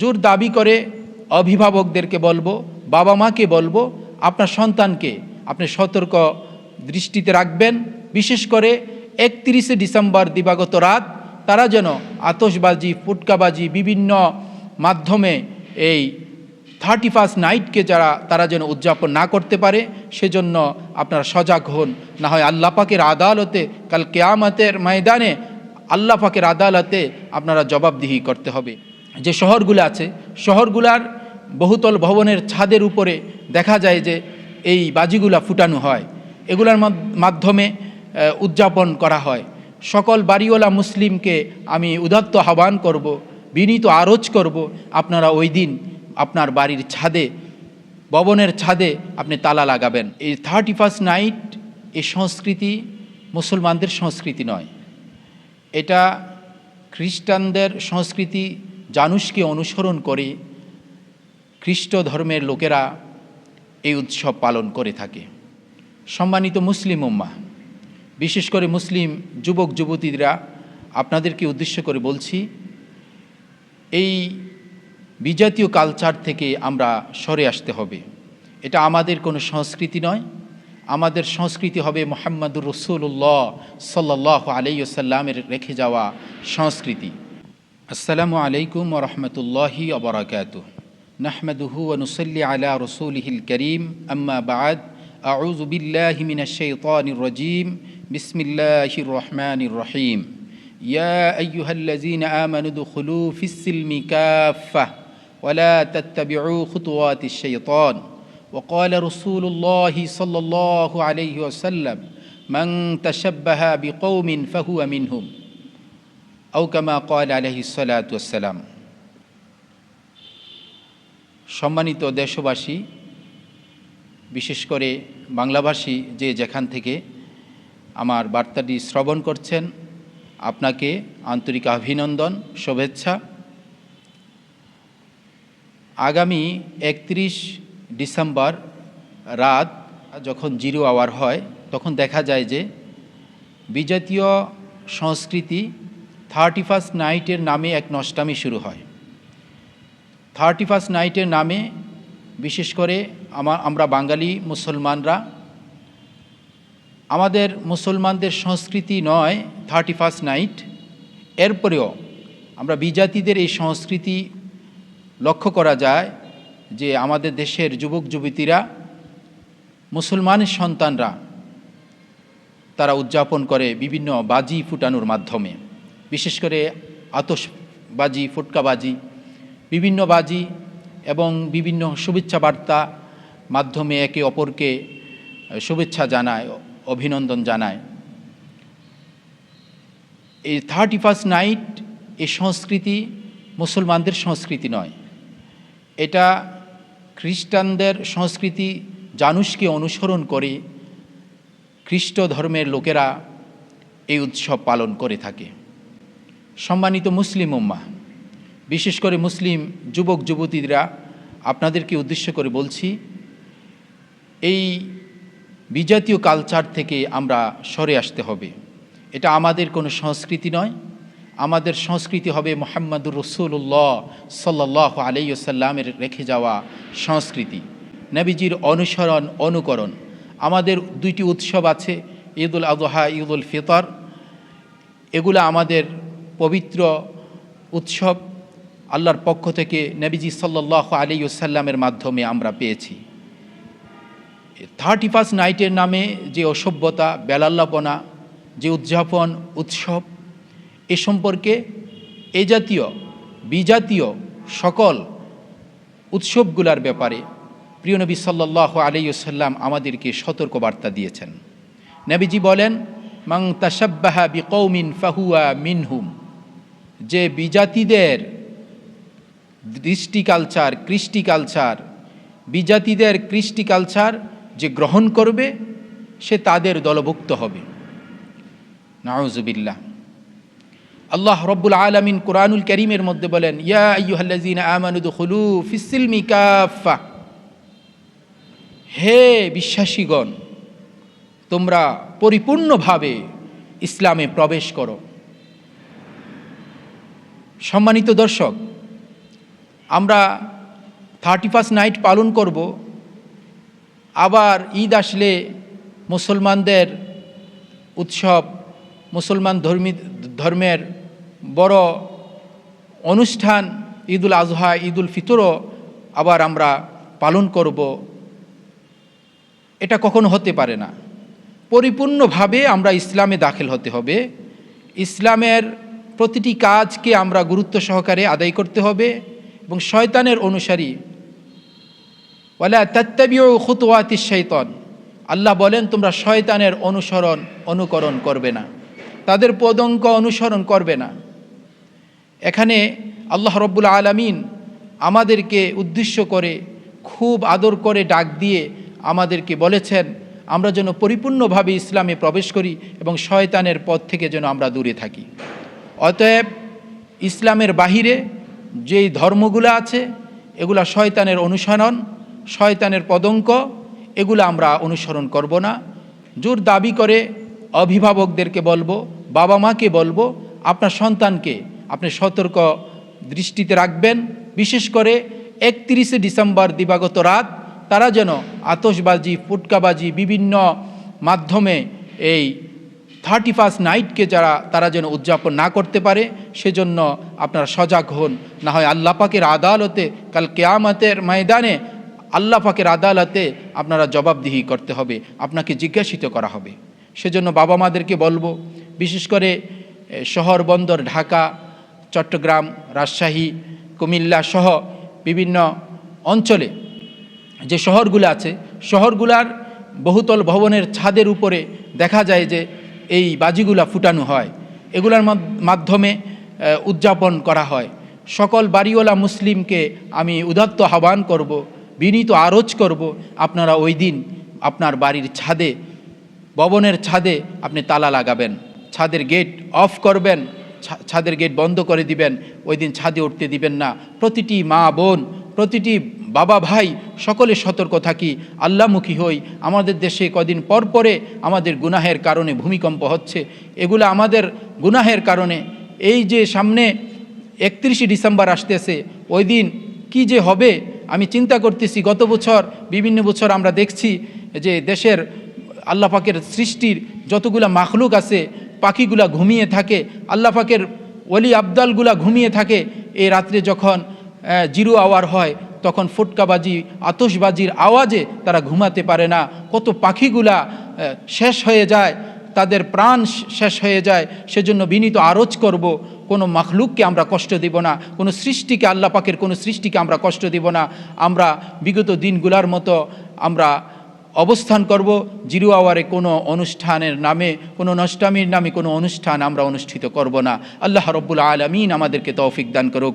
জোর দাবি করে অভিভাবকদেরকে বলব, বাবা মাকে বলব, আপনার সন্তানকে আপনি সতর্ক দৃষ্টিতে রাখবেন। বিশেষ করে একত্রিশে ডিসেম্বর দিবাগত রাত তারা যেন আতসবাজি ফুটকাবাজি বিভিন্ন মাধ্যমে এই থার্টি ফার্স্ট নাইটকে যারা, তারা যেন উদযাপন না করতে পারে, সেজন্য আপনারা সজাগ হন। না হয় আল্লাহ পাকের আদালতে কাল কেয়ামতের ময়দানে আল্লাহ পাকের আদালতে আপনারা জবাবদিহি করতে হবে। যে শহরগুলো আছে, শহরগুলার বহুতল ভবনের ছাদের উপরে দেখা যায় যে এই বাজিগুলা ফুটানো হয়। এগুলার মাধ্যমে উদযাপন করা হয়। সকল বাড়িওয়ালা মুসলিমকে আমি উদাত্ত আহ্বান করব, বিনীত আরজ করব, আপনারা ওই দিন আপনার বাড়ির ছাদে, ভবনের ছাদে আপনি তালা লাগাবেন। এই থার্টি ফার্স্ট নাইট এই সংস্কৃতি মুসলমানদের সংস্কৃতি নয়। এটা খ্রিস্টানদের সংস্কৃতি জানুষকে অনুসরণ করে খ্রিস্ট ধর্মের লোকেরা এই উৎসব পালন করে থাকে। সম্মানিত মুসলিম উম্মা বিশেষ করে মুসলিম যুবক যুবতীরা আপনাদেরকে উদ্দেশ্য করে বলছি, এই বিজাতীয় কালচার থেকে আমরা সরে আসতে হবে। এটা আমাদের কোনো সংস্কৃতি নয়। আমাদের সংস্কৃতি হবে মোহাম্মদুর রসুল্লাহ সাল্লাহ আলাইসাল্লামের রেখে যাওয়া সংস্কৃতি। السلام عليكم ورحمة الله وبركاته. نحمده ونصلي على رسوله الكريم. أما بعد أعوذ بالله من الشيطان الرجيم. بسم الله الرحمن الرحيم. يا أيها الذين آمنوا ادخلوا في السلم كافة ولا تتبعوا خطوات الشيطان. وقال رسول الله صلى الله عليه وسلم من تشبه بقوم فهو منهم. আউকামা কয়েল আলহিসাল্লাম সম্মানিত দেশবাসী, বিশেষ করে বাংলাভাষী যে যেখান থেকে আমার বার্তাটি শ্রবণ করছেন, আপনাকে আন্তরিক অভিনন্দন, শুভেচ্ছা। আগামী একত্রিশ ডিসেম্বর রাত যখন জিরো আওয়ার হয়, তখন দেখা যায় যে বিজাতীয় সংস্কৃতি থার্টি ফার্স্ট নাইটের নামে এক নষ্টামি শুরু হয়। থার্টি ফার্স্ট নাইটের নামে বিশেষ করে আমা আমরা বাঙালি মুসলমানরা, আমাদের মুসলমানদের সংস্কৃতি নয় থার্টি ফার্স্ট নাইট। এরপরেও আমরা বিজাতিদের এই সংস্কৃতি লক্ষ্য করা যায় যে আমাদের দেশের যুবক যুবতীরা মুসলমানের সন্তানরা, তারা উদযাপন করে বিভিন্ন বাজি ফুটানোর মাধ্যমে। বিশেষ করে আতসবাজি ফুটকাবাজি, বিভিন্ন বাজি এবং বিভিন্ন শুভেচ্ছা বার্তা মাধ্যমে একে অপরকে শুভেচ্ছা জানায়, অভিনন্দন জানায়। এই থার্টি ফার্স্ট নাইট এই সংস্কৃতি মুসলমানদের সংস্কৃতি নয়। এটা খ্রিস্টানদের সংস্কৃতি জানুষকে অনুসরণ করে খ্রিস্ট ধর্মের লোকেরা এই উৎসব পালন করে থাকে। সম্মানিত মুসলিম উম্মা বিশেষ করে মুসলিম যুবক যুবতীরা আপনাদেরকে উদ্দেশ্য করে বলছি, এই বিজাতীয় কালচার থেকে আমরা সরে আসতে হবে। এটা আমাদের কোনো সংস্কৃতি নয়। আমাদের সংস্কৃতি হবে মোহাম্মদুর রসুল্লাহ সাল্লাহ আলাইসাল্লামের রেখে যাওয়া সংস্কৃতি। নবীজির অনুসরণ, অনুকরণ। আমাদের দুইটি উৎসব আছে, ঈদুল আজহা ঈদ উল ফিতর। এগুলো আমাদের পবিত্র উৎসব আল্লাহর পক্ষ থেকে নবীজি সাল্লাহ আলাইসাল্লামের মাধ্যমে আমরা পেয়েছি। থার্টি ফার্স্ট নাইটের নামে যে অসভ্যতা, বেলাল্লাপনা, যে উদযাপন, উৎসব, এ সম্পর্কে এ জাতীয় বিজাতীয় সকল উৎসবগুলার ব্যাপারে প্রিয় নবী সাল্লাহ আলাইসাল্লাম আমাদেরকে সতর্কবার্তা দিয়েছেন। নবীজি বলেন মাং তাসাব্বাহা বিকৌমিন ফাহুয়া মিনহুম। যে বিজাতিদের দৃষ্টি কালচার কৃষ্টি কালচার বিজাতিদের কৃষ্টি কালচার যে গ্রহণ করবে, সে তাদের দলভুক্ত হবে। নাউজুবিল্লাহ। আল্লাহ রব্বুল আলমিন কোরআনুল করিমের মধ্যে বলেন, ইয়া ফিসিলমি কাফা হে বিশ্বাসীগণ, তোমরা পরিপূর্ণভাবে ইসলামে প্রবেশ করো। সম্মানিত দর্শক, আমরা থার্টি ফার্স্ট নাইট পালন করব। আবার ঈদ আসলে মুসলমানদের উৎসব, মুসলমান ধর্মী, ধর্মের বড় অনুষ্ঠান, ঈদুল আজহা, ঈদুল ফিতরও আবার আমরা পালন করব। এটা কখনো হতে পারে না। পরিপূর্ণভাবে আমরা ইসলামে দাখিল হতে হবে। ইসলামের প্রতিটি কাজকে আমরা গুরুত্ব সহকারে আদায় করতে হবে এবং শয়তানের অনুসারী। ওয়ালা তাত্তাবিউ খুতুয়াতি শৈতন। আল্লাহ বলেন, তোমরা শয়তানের অনুসরণ, অনুকরণ করবে না। তাদের পদঙ্ক অনুসরণ করবে না। এখানে আল্লাহ রব্বুল আলমিন আমাদেরকে উদ্দেশ্য করে, খুব আদর করে ডাক দিয়ে আমাদেরকে বলেছেন, আমরা যেন পরিপূর্ণভাবে ইসলামে প্রবেশ করি এবং শয়তানের পথ থেকে যেন আমরা দূরে থাকি। অতএব ইসলামের বাহিরে যেই ধর্মগুলো আছে, এগুলা শয়তানের অনুসরণ, শয়তানের পদঙ্ক, এগুলো আমরা অনুসরণ করব না। জোর দাবি করে অভিভাবকদেরকে বলব, বাবা মাকে বলব, আপনার সন্তানকে আপনি সতর্ক দৃষ্টিতে রাখবেন। বিশেষ করে একত্রিশে ডিসেম্বর দিবাগত রাত, তারা যেন আতসবাজি ফুটকাবাজি বিভিন্ন মাধ্যমে এই থার্টি ফার্স্ট নাইটকে যারা, তারা যেন উদযাপন না করতে পারে, সেজন্য আপনারা সজাগ হন। না হয় আল্লাহ পাকের আদালতে, কাল কেয়ামতের ময়দানে আল্লাহ পাকের আদালতে আপনারা জবাবদিহি করতে হবে, আপনাকে জিজ্ঞাসিত করা হবে। সেজন্য বাবা মাদেরকে বলব, বিশেষ করে শহর বন্দর ঢাকা, চট্টগ্রাম, রাজশাহী, কুমিল্লা সহ বিভিন্ন অঞ্চলে যে শহরগুলো আছে, শহরগুলার বহুতল ভবনের ছাদের উপরে দেখা যায় যে এই বাজিগুলা ফুটানো হয়। এগুলার মাধ- মাধ্যমে উদযাপন করা হয়। সকল বাড়িওয়ালা মুসলিমকে আমি উদাত্ত আহ্বান করব, বিনীত আরজ করব, আপনারা ওই দিন আপনার বাড়ির ছাদে, ভবনের ছাদে আপনি তালা লাগাবেন। ছাদের গেট অফ করবেন ছাদের গেট বন্ধ করে দিবেন, ওই দিন ছাদে উঠতে দিবেন না। প্রতিটি মা বোন, প্রতিটি বাবা ভাই, সকলে সতর্ক থাকি, আল্লাহমুখী হই। আমাদের দেশে কদিন পর পরে আমাদের গুনাহের কারণে ভূমিকম্প হচ্ছে। এগুলো আমাদের গুনাহের কারণে। এই যে সামনে একত্রিশে ডিসেম্বর আসতেছে, ওই দিন কি যে হবে, আমি চিন্তা করতেছি। গত বছর, বিভিন্ন বছর আমরা দেখছি যে দেশের আল্লাহ পাকের সৃষ্টির যতগুলা মাখলুক আছে, পাখিগুলা ঘুমিয়ে থাকে, আল্লাহ অলি আবদালগুলা ঘুমিয়ে থাকে। এই রাত্রে যখন জিরো আওয়ার হয় তখন ফুটকাবাজি আতসবাজির আওয়াজে তারা ঘুমাতে পারে না। কত পাখিগুলা শেষ হয়ে যায়, তাদের প্রাণ শেষ হয়ে যায়, সেজন্য বিনীত আরজ করব, কোনো মাখলুককে আমরা কষ্ট দিব না, কোনো সৃষ্টিকে, আল্লাহ পাকের কোনো সৃষ্টিকে আমরা কষ্ট দিব না। আমরা বিগত দিনগুলার মতো আমরা অবস্থান করব, জিরো আওয়ারে কোনো অনুষ্ঠানের নামে, কোনো নষ্টামির নামে কোনো অনুষ্ঠান আমরা অনুষ্ঠিত করব না। আল্লাহ রব্বুল আলমিন আমাদেরকে তৌফিক দান করুক।